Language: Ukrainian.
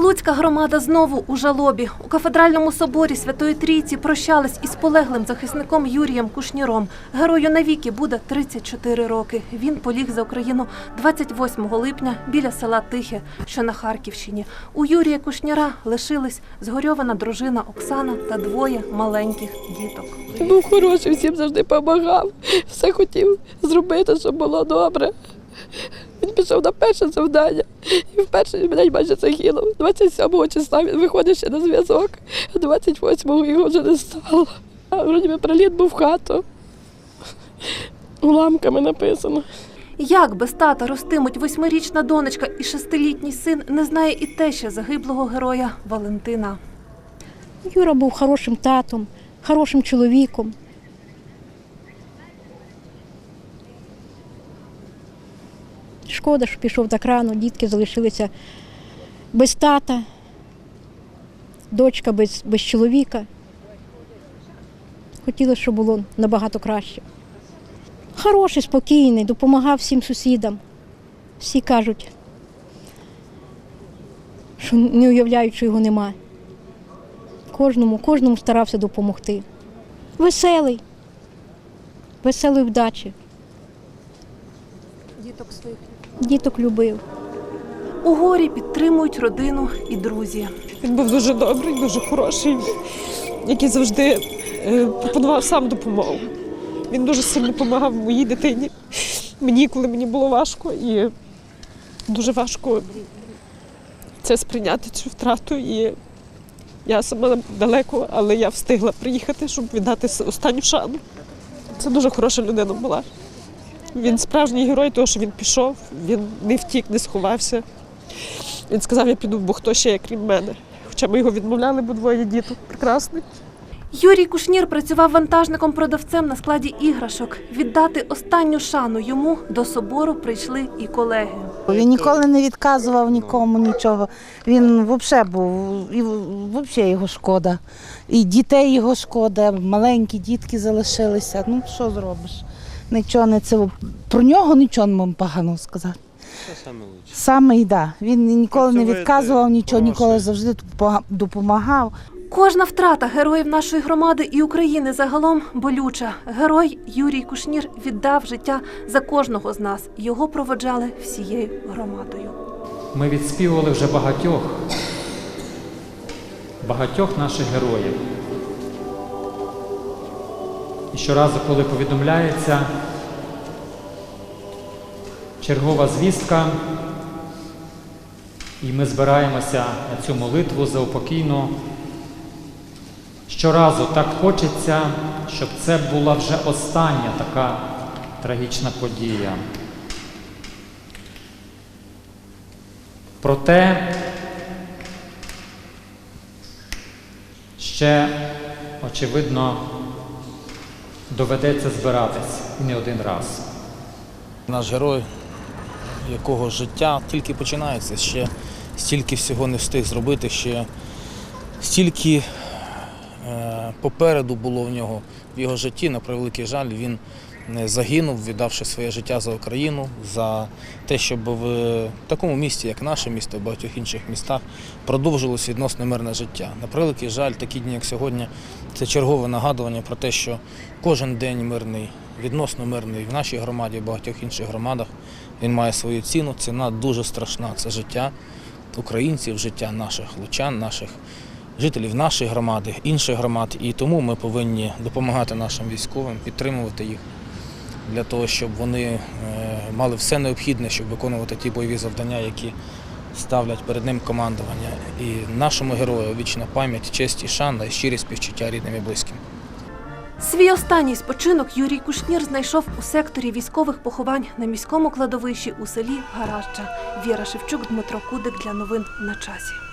Луцька громада знову у жалобі. У кафедральному соборі Святої Трійці прощались із полеглим захисником Юрієм Кушніром. Герою навіки буде 34 роки. Він поліг за Україну 28 липня біля села Тихе, що на Харківщині. У Юрія Кушніра лишились згорьована дружина Оксана та двоє маленьких діток. Був хороший, всім завжди допомагав. Все хотів зробити, щоб було добре. Він пішов на перше завдання і в перший день майже загинув. 27 числа він виходить ще на зв'язок, а 28-го його вже не стало. А вроді би приліт був в хату. Уламками написано. Як без тата ростимуть восьмирічна донечка і шестилітній син, не знає і теща загиблого героя Валентина. Юра був хорошим татом, хорошим чоловіком. Шкода, що пішов так рано, дітки залишилися без тата, дочка без, без чоловіка. Хотілося, щоб було набагато краще. Хороший, спокійний, допомагав всім сусідам. Всі кажуть, що не уявляють, що його немає кожному, кожному старався допомогти. Веселий, веселий вдачі. Діток своїх. Діток любив. У горі підтримують родину і друзі. Він був дуже добрий, дуже хороший, який завжди е, пропонував сам допомогу. Він дуже сильно допомагав моїй дитині, мені, коли мені було важко, і дуже важко це сприйняти цю втрату. І я сама далеко, але я встигла приїхати, щоб віддати останню шану. Це дуже хороша людина була. Він справжній герой, того, що він пішов, він не втік, не сховався. Він сказав, я піду, бо хто ще крім мене. Хоча ми його відмовляли, бо двоє діток прекрасних. Юрій Кушнір працював вантажником-продавцем на складі іграшок. Віддати останню шану йому до собору прийшли і колеги. Він ніколи не відказував нікому нічого. Він взагалі був, і взагалі його шкода. І дітей його шкода, маленькі дітки залишилися. Ну, що зробиш? Нічого не це. Про нього нічого не можу поганого сказати. Це саме лучше. Саме і да. Він ніколи не відказував нічого, ніколи завжди допомагав- допомагав. Кожна втрата героїв нашої громади і України загалом болюча. Герой Юрій Кушнір віддав життя за кожного з нас. Його проводжали всією громадою. Ми відспівували вже багатьох, багатьох наших героїв. І щоразу, коли повідомляється чергова звістка, і ми збираємося на цю молитву за упокійну, щоразу так хочеться, щоб це була вже остання така трагічна подія. Проте ще, очевидно, доведеться збиратись і не один раз. Наш герой, якого життя тільки починається, ще стільки всього не встиг зробити, ще стільки е, попереду було в нього в його житті. На превеликий жаль, він загинув, віддавши своє життя за Україну, за те, щоб в такому місті, як наше місто, в багатьох інших містах, продовжилось відносно мирне життя. На превеликий жаль, такі дні, як сьогодні, це чергове нагадування про те, що кожен день мирний, відносно мирний в нашій громаді, в багатьох інших громадах, він має свою ціну. Ціна дуже страшна. Це життя українців, життя наших лучан, наших жителів нашої громади, інших громад. І тому ми повинні допомагати нашим військовим, підтримувати їх для того, щоб вони е, мали все необхідне, щоб виконувати ті бойові завдання, які ставлять перед ним командування. І нашому герою вічна пам'ять, честь і шана і щирі співчуття рідним і близьким. Свій останній спочинок Юрій Кушнір знайшов у секторі військових поховань на міському кладовищі у селі Гаражча. Віра Шевчук, Дмитро Кудик для новин на часі.